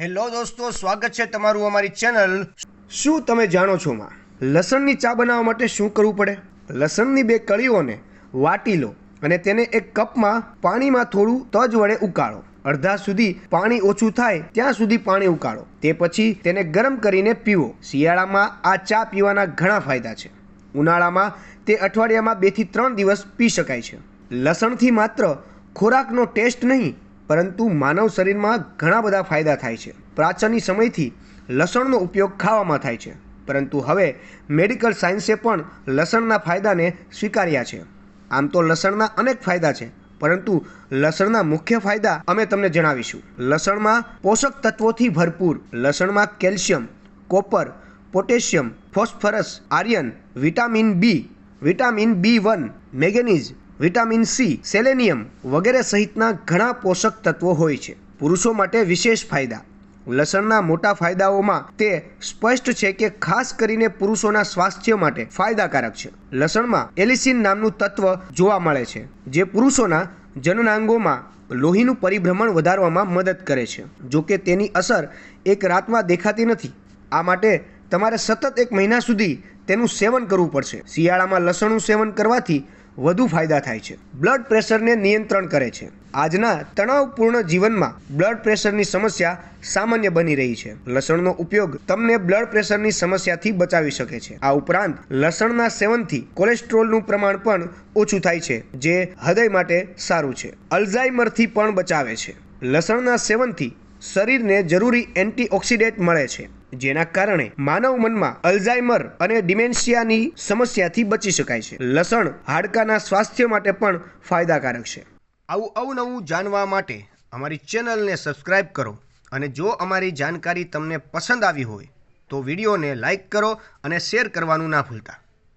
Hello દોસ્તો, સ્વાગત છે તમારું અમારી ચેનલ. શું તમે જાણો છો માં? લસણની ચા બનાવવા માટે શું કરવું પડે? લસણની બે કળીઓને વાટી લો અને તેને એક કપમાં પાણીમાં થોડું તજ વડે ઉકાળો. અડધા સુધી પાણી ઓછું થાય ત્યાં સુધી પાણી ઉકાળો. તે પછી તેને ગરમ કરીને પીવો. શિયાળામાં આ ચા પીવાના ઘણા ફાયદા છે. ઉનાળામાં તે અઠવાડિયામાં બેથી ત્રણ દિવસ પી શકાય છે. લસણથી માત્ર ખોરાકનો ટેસ્ટ નહીં પરંતુ માનવ શરીરમાં ઘણા બધા ફાયદા થાય છે. પ્રાચીન સમયથી લસણનો ઉપયોગ ખાવામાં થાય છે. પરંતુ હવે મેડિકલ સાયન્સે પણ લસણના ફાયદાને સ્વીકાર્યા છે. આમ તો લસણના અનેક ફાયદા છે, પરંતુ લસણના મુખ્ય ફાયદા અમે તમને જણાવીશું. લસણમાં પોષક તત્વોથી ભરપૂર લસણમાં calcium, copper, potassium, phosphorus iron vitamin B vitamin B one, મેગ્નેઝ vitamin C, selenium વગેરે સહિતના ઘણા પોષક તત્વો હોય છે. પુરુષો માટે વિશેષ ફાયદા. લસણના મોટા ફાયદાઓમાં તે સ્પષ્ટ છે કે ખાસ કરીને પુરુષોના સ્વાસ્થ્ય માટે ફાયદાકારક છે. લસણમાં એલિસિન નામનું તત્વ જોવા મળે છે, જે પુરુષોના જનનાંગોમાં લોહીનું પરિભ્રમણ વધારવામાં મદદ કરે છે. જો કે તેની અસર એક રાતમાં દેખાતી નથી. આ માટે તમારે સતત એક મહિના સુધી તેનું સેવન કરવું પડશે. શિયાળામાં લસણનું સેવન કરવાથી વધુ ફાયદા થાય છે. બ્લડ પ્રેશરને નિયંત્રણ કરે છે. આજના તણાવપૂર્ણ જીવનમાં બ્લડ પ્રેશરની સમસ્યા સામાન્ય બની રહી છે. લસણનો ઉપયોગ તમને બ્લડ પ્રેશરની સમસ્યાથી બચાવી શકે છે. આ ઉપરાંત લસણના સેવનથી કોલેસ્ટ્રોલનું પ્રમાણ પણ ઓછું થાય છે, જે હૃદય માટે સારું છે. અલ્ઝાઇમરથી પણ બચાવે છે. લસણના સેવનથી શરીરને જરૂરી એન્ટીઓક્સિડેન્ટ મળે છે. જેના કારણે માનવ મનમાં અલ્ઝાઇમર અને ડિમેન્શિયાની સમસ્યાથી બચી શકાય છે. લસણ હાડકાના સ્વાસ્થ્ય માટે પણ ફાયદાકારક છે. આવું અવનવું જાણવા માટે અમારી ચેનલને સબસ્ક્રાઇબ કરો અને જો અમારી જાણકારી તમને પસંદ આવી હોય તો વિડીયોને લાઇક કરો અને શેર કરવાનું ના ભૂલતા.